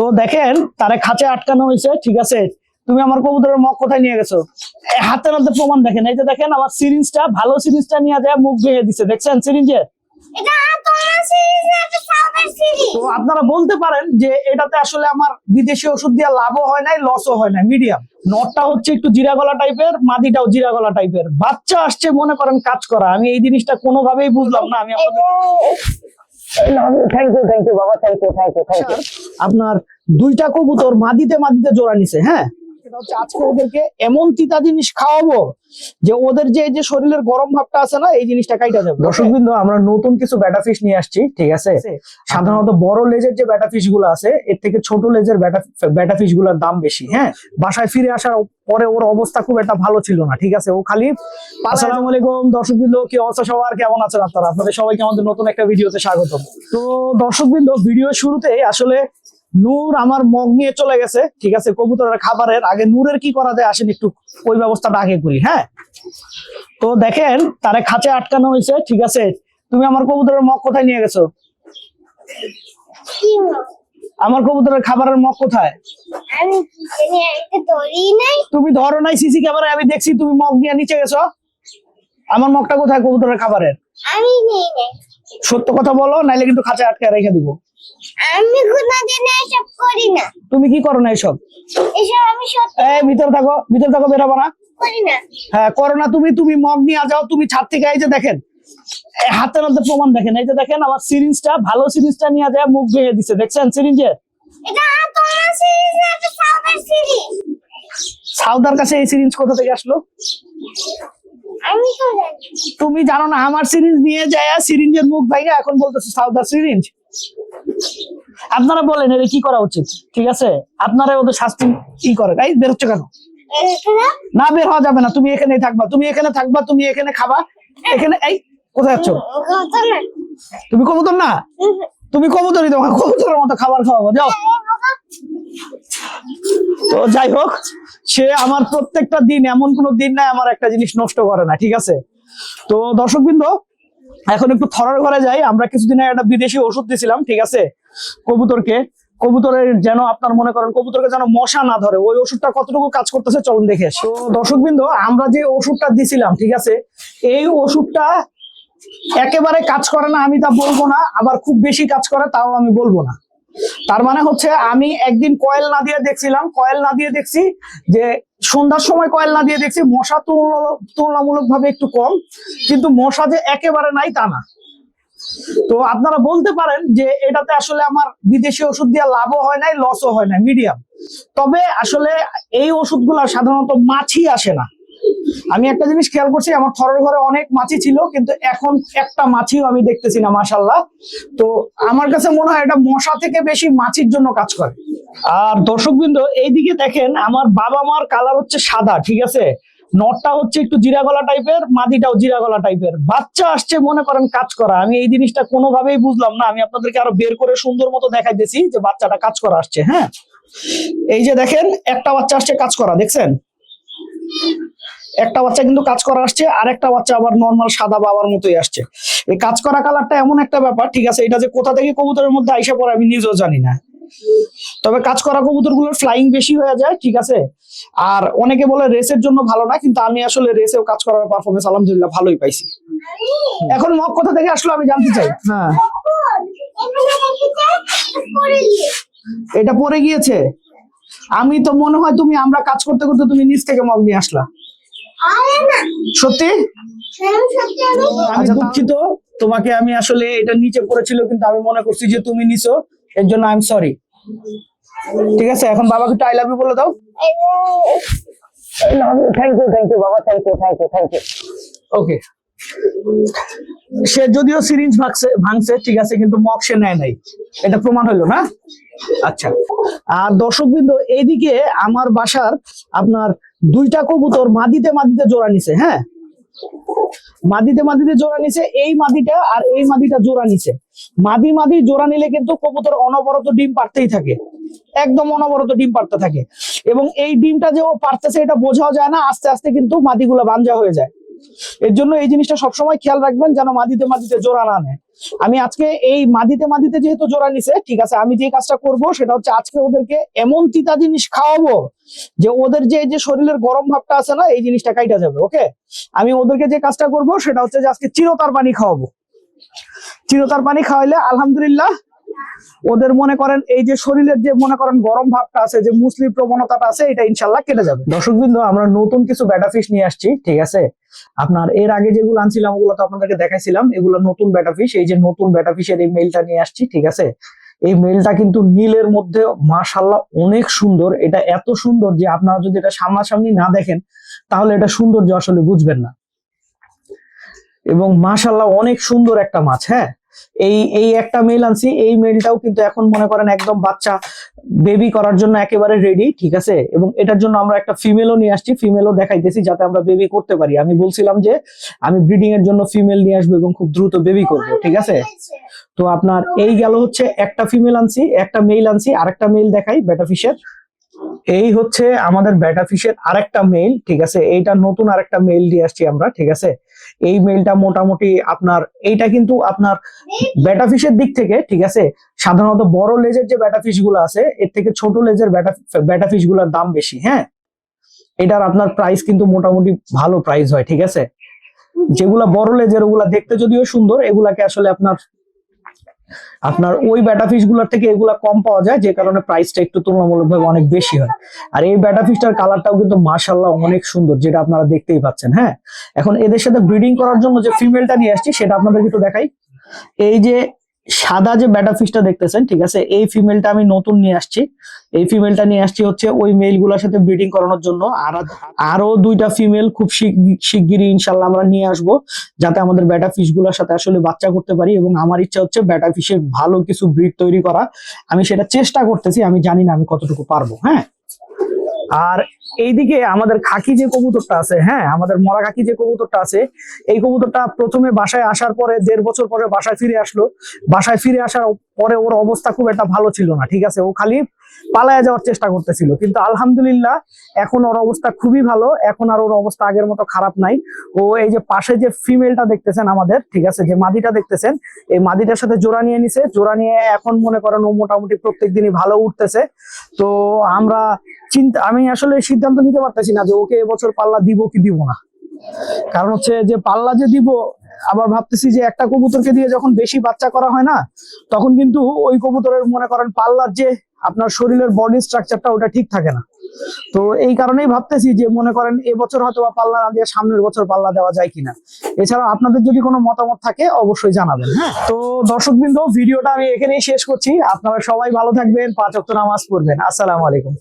তো দেখেন তারে খাঁচে আটকানো হয়েছে ঠিক আছে? তুমি আমার কবুতরের মগ কোথায় নিয়ে গেছো? হাতের মধ্যে প্রমাণ দেখেন এই যে দেখেন আমার সিরিঞ্জটা ভালো সিরিঞ্জটা নিয়ে যায় মুখ ভেঙে দিছে। দেখছেন সিরিঞ্জের তো আপনারা বলতে পারেন যে এটাতে আসলে আমার বিদেশি ওষুধ দিয়ে লাভও হয় নাই লসও হয় নাই মিডিয়াম নটটা হচ্ছে একটু জিরা গলা টাইপের মাদিটাও জিরা গলা টাইপের। বাচ্চা আসছে মনে করেন কাজ করা। আমি এই জিনিসটা কোনোভাবেই বুঝলাম না আমি আপনাদের থ্যাংক ইউ থ্যাংক ইউ বাবা থ্যাংক ইউ থ্যাংক আপনার দুইটা কবুতর মাদিতে মাদিতে জোড়া নিছে হ্যাঁ? সেটা হচ্ছে আজকে ওদেরকে এমন তিতা জিনিস খাওয়াবো যে ওদের যে যে শরীরের গরম ভাবটা আছে না এই জিনিসটা কাইটা যাবে। দর্শক আমরা নতুন কিছু ব্যাটা ফিশ নিয়ে আসছি ঠিক আছে? সাধারণত বড় লেজের যে ব্যাটা ফিশগুলো আছে এর থেকে ছোট লেজের ব্যাটা ব্যাটা ফিশগুলোর দাম বেশি হ্যাঁ? বাসায় ফিরে আসার পরে ওর অবস্থা খুব একটা ভালো ছিল না ঠিক আছে? ও খালি আসসালামু আলাইকুম দর্শক বিন্দু কি অবস্থা সবার? কেমন আছেন আপনারা? আপনাদের সবাইকে আমাদের নতুন একটা ভিডিওতে স্বাগত তো দর্শক ভিডিও শুরুতে আসলে নূর আমার মগ নিয়ে চলে গেছে ঠিক আছে কবুতরের খাবারের। আগে নূরের কি করা যায় আসেন একটু ওই ব্যবস্থাটা আগে করি হ্যাঁ? তো দেখেন তারে খাঁচে আটকানো হয়েছে ঠিক আছে। তুমি আমার কবুতরের মগ কোথায় নিয়ে গেছো? আমার কবুতরের খাবারের মগ কোথায়? তুমি ধরো নাই সিসি ক্যামেরায় আমি দেখছি তুমি মগ নিয়ে নিচে গেছো। আমার মগটা কোথায় কবুতরের খাবারের? সত্য কথা বলো নাইলে কিন্তু খাঁচে আটকে রেখে দিব। আমি কোনোদিন এসব করি না। তুমি কি করো না এসব? এসব আমি সত্যি এই ভিতর থাকো ভিতর থাকো বেরোবো না। করি না। হ্যাঁ করো না তুমি তুমি মগ নিয়ে যাও তুমি ছাদ থেকে এই যে দেখেন হাতের মধ্যে প্রমাণ দেখেন এই যে দেখেন আমার সিরিঞ্জটা ভালো সিরিঞ্জটা নিয়ে যায় মুখ ভেঙে দিছে দেখছেন সিরিঞ্জের এটা তোমার সিরিজ না এটা সাউথের সিরিজ সাউদার কাছে এই সিরিঞ্জ কোথা থেকে আসলো? আমি তো জানি। তুমি জানো না আমার সিরিঞ্জ নিয়ে যায় সিরিঞ্জের মুখ ভাইয়া এখন বলতেছে সাউদার সিরিঞ্জ। আপনারা বলেন এটা কি করা উচিত? ঠিক আছে? আপনারা ওদের শাস্তি কি করে। এই বেরোচ্ছে কেন? না, বের হওয়া যাবে না। তুমি এখানে থাকবা। তুমি এখানে থাকবা, তুমি এখানে খাবা। এখানে, এই, কোথায় যাচ্ছ? তুমি কবুতর না? তুমি কবুতরই তোমাকে কবুতরের মতো খাবার খাওয়াবো। যাও। তো যাই হোক, সে আমার প্রত্যেকটা দিন, এমন কোনো দিন নাই, আমার একটা জিনিস নষ্ট করে না, ঠিক আছে? তো দর্শক বিন্দু এখন একটু থরার ঘরে যাই। আমরা কিছুদিন আগে একটা বিদেশি ওষুধ দিয়েছিলাম ঠিক আছে? কবুতরকে। কবুতরের যেন আপনার মনে করেন, কবুতরকে যেন মশা না ধরে। ওই ওষুধটা কতটুকু কাজ করতেছে চলুন দেখে। তো দর্শক বিন্দু আমরা যে ওষুধটা দিছিলাম, ঠিক আছে? এই ওষুধটা একেবারে কাজ করে না, আমি তা বলব না। আবার খুব বেশি কাজ করে, তাও আমি বলব না। তার মানে হচ্ছে আমি একদিন কয়েল না দিয়ে দেখছিলাম, কয়েল না দিয়ে দেখছি যে সন্ধ্যার সময় কয়েল না দিয়ে দেখছি, মশা তুলনামূলক ভাবে একটু কম, কিন্তু মশা যে একেবারে নাই তা না। তো আপনারা বলতে পারেন যে এটাতে আসলে আমার বিদেশি ওষুধ দিয়ে লাভও হয় নাই লসও হয় নাই মিডিয়াম তবে আসলে এই ওষুধগুলা সাধারণত মাছি আসে না। আমি একটা জিনিস খেয়াল করছি, আমার থরের ঘরে অনেক মাছি ছিল, কিন্তু এখন একটা মাছিও আমি দেখতেছি না মাসাল্লাহ তো আমার কাছে মনে হয় এটা মশা থেকে বেশি মাছির জন্য কাজ করে। আর দর্শকবৃন্দ, এইদিকে দেখেন, আমার বাবা মার কালার হচ্ছে সাদা, ঠিক আছে? নটটা হচ্ছে একটু জিরা গলা টাইপের, মাদিটাও জিরা গলা টাইপের। বাচ্চা আসছে, মনে করেন, কাজ করা। আমি এই জিনিসটা কোনোভাবেই বুঝলাম না, আমি আপনাদেরকে আরও বের করে সুন্দর মতো দেখাইতেছি যে বাচ্চাটা কাজ করা আসছে হ্যাঁ? এই যে দেখেন, একটা বাচ্চা আসছে কাজ করা, দেখছেন? একটা বাচ্চা কিন্তু কাজ করা আসছে আর একটা বাচ্চা আবার নর্মাল সাদা বাবার মতোই আসছে। এই কাজ করা কালারটা এমন একটা ব্যাপার ঠিক আছে এটা যে কোথা থেকে কবুতরের মধ্যে আইসা পড়ে আমি নিজেও জানি না। তবে কাজ করা কবুতরগুলোর ফ্লাইং বেশি হয়ে যায় ঠিক আছে আর অনেকে বলে রেসের জন্য ভালো না কিন্তু আমি আসলে রেসেও কাজ করার পারফরমেন্স আলহামদুলিল্লাহ ভালোই পাইছি। এখন মগ কোথা থেকে আসলো আমি জানতে চাই। হ্যাঁ। এটা পরে গিয়েছে। আমি তো মনে হয় তুমি আমরা কাজ করতে করতে তুমি নিচ থেকে মগ নিয়ে আসলা। সত্যি? আমি। আমি দুঃখিত। তোমাকে আমি আসলে এটা নিচে পড়েছিল কিন্তু আমি মনে করছি যে তুমি নিছো এর জন্য আই এম সরি ঠিক আছে এখন বাবাকে আই লাভ ইউ বলে দাও। থ্যাংক ইউ থ্যাংক ইউ বাবা thank you thank you thank you okay সে যদিও সিরিঞ্জ ভাঙছে ভাঙছে ঠিক আছে কিন্তু মগ সে নেয় নাই। এটা প্রমাণ হলো না? আচ্ছা। আর দর্শকবৃন্দ এইদিকে আমার বাসার আপনার দুইটা কবুতর মাদিতে মাদিতে জোড়া নিছে হ্যাঁ? মাদিতে মাদিতে জোড়া নিছে, এই মাদিটা আর এই মাদিটা জোড়া নিছে। মাদি মাদি জোড়া নিলে কিন্তু কবুতর অনবরত ডিম পারতেই থাকে। একদম অনবরত ডিম পারতে থাকে। এবং এই ডিমটা যে ও পারতেছে এটা বোঝাও যায় না, আস্তে আস্তে কিন্তু মাদিগুলো বাঞ্জা হয়ে যায়। এর জন্য এই জিনিসটা সবসময় খেয়াল রাখবেন যেন মাদিতে মাদিতে জোড়া না নেয়। আমি আজকে এই মাদিতে মাদিতে যেহেতু জোড়া নিছে, ঠিক আছে, আমি যে কাজটা করব সেটা হচ্ছে আজকে ওদেরকে এমন তিতা জিনিস খাওয়াবো যে ওদের যে যে শরীরের গরম ভাবটা আছে না, এই জিনিসটা কাইটা যাবে, ওকে? আমি ওদেরকে যে কাজটা করব সেটা হচ্ছে যে আজকে চিরতার পানি খাওয়াবো। চিরতার পানি খাওয়াইলে আলহামদুলিল্লাহ ওদের মনে করেন এই যে শরীরের যে মনে করেন গরম ভাবটা আছে, যে মুসলিম প্রবণতাটা আছে, এটা ইনশাল্লাহ কেটে যাবে। দর্শকবৃন্দ, আমরা নতুন কিছু ব্যাটা ফিশ নিয়ে আসছি, ঠিক আছে? আপনার এর আগে যেগুলো আনছিলাম, ওগুলো তো আপনাদেরকে দেখাইছিলাম। এগুলো নতুন ব্যাটা ফিশ এই যে নতুন ব্যাটা ফিশের এই মেলটা নিয়ে আসছি, ঠিক আছে? এই মেলটা কিন্তু নীলের মধ্যে মাশাল্লাহ অনেক সুন্দর। এটা এত সুন্দর যে আপনারা যদি এটা সামনাসামনি না দেখেন, তাহলে এটা সৌন্দর্য আসলে বুঝবেন না। এবং মাশাল্লাহ অনেক সুন্দর একটা মাছ হ্যাঁ? এই এই একটা মেল আনছি, এই মেলটাও কিন্তু এখন মনে করেন একদম বাচ্চা বেবি করার জন্য একেবারে রেডি ঠিক আছে? এবং এটার জন্য আমরা একটা ফিমেলও নিয়ে আসছি ফিমেলও দেখাইতেছি যাতে আমরা বেবি করতে পারি। আমি বলছিলাম যে, আমি ব্রিডিং এর জন্য ফিমেল নিয়ে আসব এবং খুব দ্রুত বেবি করব, ঠিক আছে? তো আপনার এই গেল হচ্ছে একটা ফিমেল আনছি, একটা মেল আনছি, আরেকটা মেল দেখাই বেটা ফিশের এই হচ্ছে আমাদের বেটা ফিশের আরেকটা মেল ঠিক আছে? এইটা নতুন আরেকটা মেল দিয়ে আসছি আমরা, ঠিক আছে? এই মেলটা মোটামুটি আপনার, এইটা কিন্তু আপনার ব্যাটা ফিশের দিক থেকে, ঠিক আছে? সাধারণত বড় লেজের যে ব্যাটা ফিশগুলো আছে, এর থেকে ছোট লেজের ব্যাটা ব্যাটা ফিশগুলোর দাম বেশি হ্যাঁ? এটার আপনার প্রাইস কিন্তু মোটামুটি ভালো প্রাইস হয়, ঠিক আছে? যেগুলা বড় লেজের ওগুলা দেখতে যদিও সুন্দর, এগুলাকে আসলে আপনার আপনার ওই ব্যাটা ফিশগুলোর থেকে এগুলা কম পাওয়া যায় যে কারণে প্রাইসটা একটু তুলনামূলকভাবে অনেক বেশি হয়। আর এই ব্যাটা ফিশটার কালারটাও কিন্তু মাশাল্লাহ অনেক সুন্দর যেটা আপনারা দেখতেই পাচ্ছেন হ্যাঁ? এখন এদের সাথে ব্রিডিং করার জন্য যে ফিমেলটা নিয়ে আসছি সেটা আপনাদের একটু দেখাই। এই যে সাদা যে ব্যাটা ফিশটা দেখতেছেন, ঠিক আছে? এই ফিমেলটা আমি নতুন নিয়ে আসছি। এই ফিমেলটা নিয়ে আসছি হচ্ছে ওই মেলগুলোর সাথে ব্রিডিং করানোর জন্য। আর আরও দুইটা ফিমেল খুব শিগ- শিগগিরই ইনশাল্লাহ আমরা নিয়ে আসব, যাতে আমাদের ব্যাটা ফিশগুলোর সাথে আসলে বাচ্চা করতে পারি এবং আমার ইচ্ছা হচ্ছে ব্যাটা ফিশের ভালো কিছু ব্রিড তৈরি করা। আমি সেটা চেষ্টা করতেছি, আমি জানি না আমি কতটুকু পারব হ্যাঁ? আর এইদিকে আমাদের খাকি যে কবুতরটা আছে হ্যাঁ আমাদের মরা খাকি যে কবুতরটা আছে, এই কবুতরটা প্রথমে বাসায় আসার পরে, দেড় বছর পরে বাসায় ফিরে আসলো। বাসায় ফিরে আসার পরে ওর অবস্থা খুব একটা ভালো ছিল না, ঠিক আছে? ও খালি পালায়া যাওয়ার চেষ্টা করতেছিল। কিন্তু আলহামদুলিল্লাহ এখন ওর অবস্থা খুবই ভালো। এখন আর ওর অবস্থা আগের মতো খারাপ নাই। ও এই যে পাশে যে ফিমেলটা দেখতেছেন আমাদের, ঠিক আছে? যে মাদিটা দেখতেছেন, এই মাদিটার সাথে জোড়া নিয়ে নিছে। জোড়া নিয়ে এখন মনে করেন ও মোটামুটি প্রত্যেক দিনই ভালো উঠতেছে। তো আমরা চিন্তা, আমি আসলে সিদ্ধান্ত নিতে পারতেছি না যে ওকে এবছর পাল্লা দিব কি দিব না। কারণ হচ্ছে যে পাল্লা যে দিব, আবার ভাবতেছি যে একটা কবুতরকে দিয়ে যখন বেশি বাচ্চা করা হয় না, তখন কিন্তু ওই কবুতরের মনে করেন পাল্লার যে আপনার শরীরের বডি স্ট্রাকচারটা ওটা ঠিক থাকে না। তো এই কারণেই ভাবতেছি যে মনে করেন এবছর হয়তো বা পাল্লা না দিয়ে সামনের বছর পাল্লা দেওয়া যায় কিনা। এছাড়া আপনাদের যদি কোনো মতামত থাকে অবশ্যই জানাবেন হ্যাঁ? তো দর্শকবৃন্দ, ভিডিওটা আমি এখানেই শেষ করছি। আপনারা সবাই ভালো থাকবেন, পাঁচ অক্ট নামাজ পড়বেন। আসসালামু আলাইকুম।